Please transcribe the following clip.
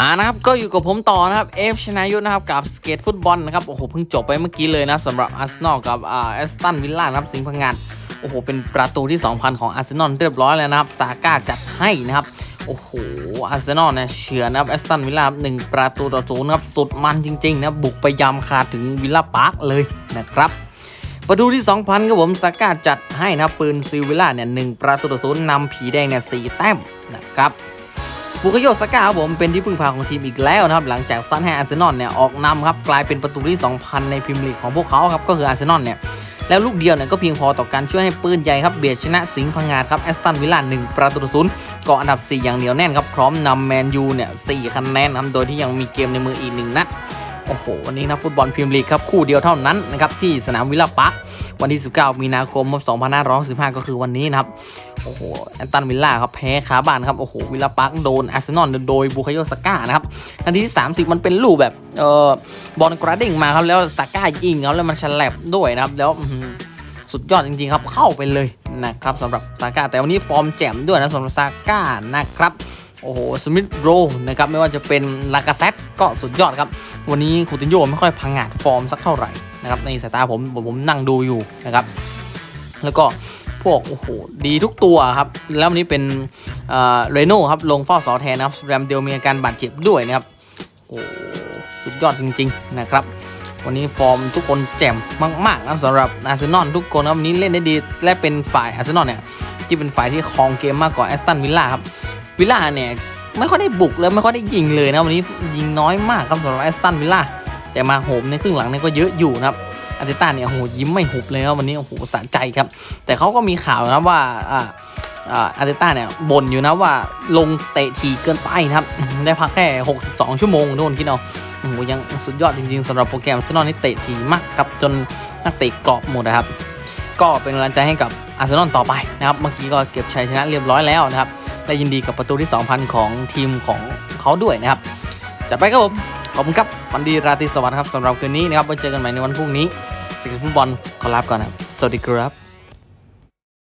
อ่านะครับก็อยู่กับผมต่อนะครับเอฟชนายุทธนะครับกับสเกตฟุตบอลนะครับโอ้โหเพิ่งจบไปเมื่อกี้เลยนะครับสำหรับอาร์เซนอลกับอ่าแอสตันวิลล่านะครับสิงห์พังงานโอ้โหเป็นประตูที่ 2,000 ของอาร์เซนอลเรียบร้อยแล้วนะครับซาก้าจัดให้นะครับโอ้โหอาร์เซนอลเนี่ยเฉือนนะครับแอสตันวิลล่าหนึ่งประตูต่อศูนย์นะครับสุดมันจริงๆนะบุกไปยำคาถึงวิลล่าพาร์คเลยนะครับประตูที่ 2,000ครับผมซาก้าจัดให้นะปืนซิวิลล่าเนี่ยหนึ่งประตูต่อศูนย์นำผีแดงเนี่ยสี่แต้มนะครับ บุคโยสกาครับผมเป็นที่พึ่งพาของทีมอีกแล้วนะครับหลังจากซันให้อาร์เซนอลเนี่ยออกนำครับกลายเป็นประตูที่ 2,000 ในพรีเมียร์ลีกของพวกเขาครับก็คืออาร์เซนอลเนี่ยแล้วลูกเดียวเนี่ยก็เพียงพอต่อการช่วยให้ปืนใหญ่ครับเบียดชนะสิงห์พังงาดครับแอสตันวิลล่า1ประตูศูนย์เกาะอันดับ 4 อย่างเหนียวแน่นครับพร้อมนำแมนยูเนี่ย4คะแนนครับโดยที่ยังมีเกมในมืออีกหนึ่งนัดโอ้โหวันนี้นะฟุตบอลพรีเมียร์ลีกครับคู่เดียวเท่านั้นนะครับที่สนามวิลล่าพาร์ควันที่ 19 มีนาคม 2515 ก็คือวันนี้นะครับ โอ้โหแอนตันวิลล่าครับแพ้คาบ้านครับโอ้โหวิลล่าพาร์คโดนอาร์เซนอลโดยบูคาโยสก้านะครับนาทีที่ 30 มันเป็นลูกแบบเอ่อบอลกระดิ่งมาครับแล้วสก้ายิงครับแล้วมันฉลับด้วยนะครับแล้วสุดยอดจริงๆครับเข้าไปเลยนะครับสำหรับซาก้าแต่วันนี้ฟอร์มแจ่มด้วยนะสำหรับซาก้านะครับโอ้โหสมิธโรนะครับไม่ว่าจะเป็นลากาเซตก็สุดยอดครับ วันนี้คูตินโยไม่ค่อยพังงาดฟอร์มสักเท่าไหร่นะครับในสายตาผมผมนั่งดูอยู่นะครับแล้วก็ พวกโอ้โหดีทุกตัวครับ แล้ววันนี้เป็นเรโน่ครับลงเฝ้าเสาแทนนะครับแรมเดลมีอาการบาดเจ็บด้วยนะครับโอ้สุดยอดจริง ๆ นะครับวันนี้ฟอร์มทุกคนแจ่มมากๆนะสำหรับอาร์เซนอลทุกคนครับวันนี้เล่นได้ดีและเป็นฝ่ายอาร์เซนอลเนี่ยที่เป็นฝ่ายที่ครองเกมมากกว่าแอสตันวิลล่าครับวิลล่าเนี่ยไม่ค่อยได้บุกแล้วไม่ค่อยได้ยิงเลยนะวันนี้ยิงน้อยมากครับสำหรับแอสตันวิลล่าแต่มาโหมในครึ่งหลังเนี่ยก็เยอะอยู่นะครับ อาร์เตต้าเนี่ยโอ้โหยิ้มไม่หุบเลยครับวันนี้โอ้โหสะใจครับ แต่เขาก็มีข่าวนะว่าอ่าอาร์เตต้าเนี่ยบ่นอยู่นะว่าลงเตะทีเกินไปนะครับ ได้พักแค่ 62 ชั่วโมงทุกคนคิดเอาโอ้โหยังสุดยอดจริงๆสำหรับโปรแกรมเซนอลนี่เตะทีมากครับจนนักเตะกรอบหมดนะครับ ก็เป็นกำลังใจให้กับอาร์เซนอลต่อไปนะครับ เมื่อกี้ก็เก็บชัยชนะเรียบร้อยแล้วนะครับและยินดีกับประตูที่ 2,000 ของทีมของเขาด้วยนะครับจัดไปครับผม ขอบคุณครับวันดีราตรีสวัสดิ์ครับสำหรับคืนนี้นะครับไว้เจอกันใหม่ในวันพรุ่งนี้สิงห์ฟุตบอลขอลาไปก่อนครับสวัสดีครับ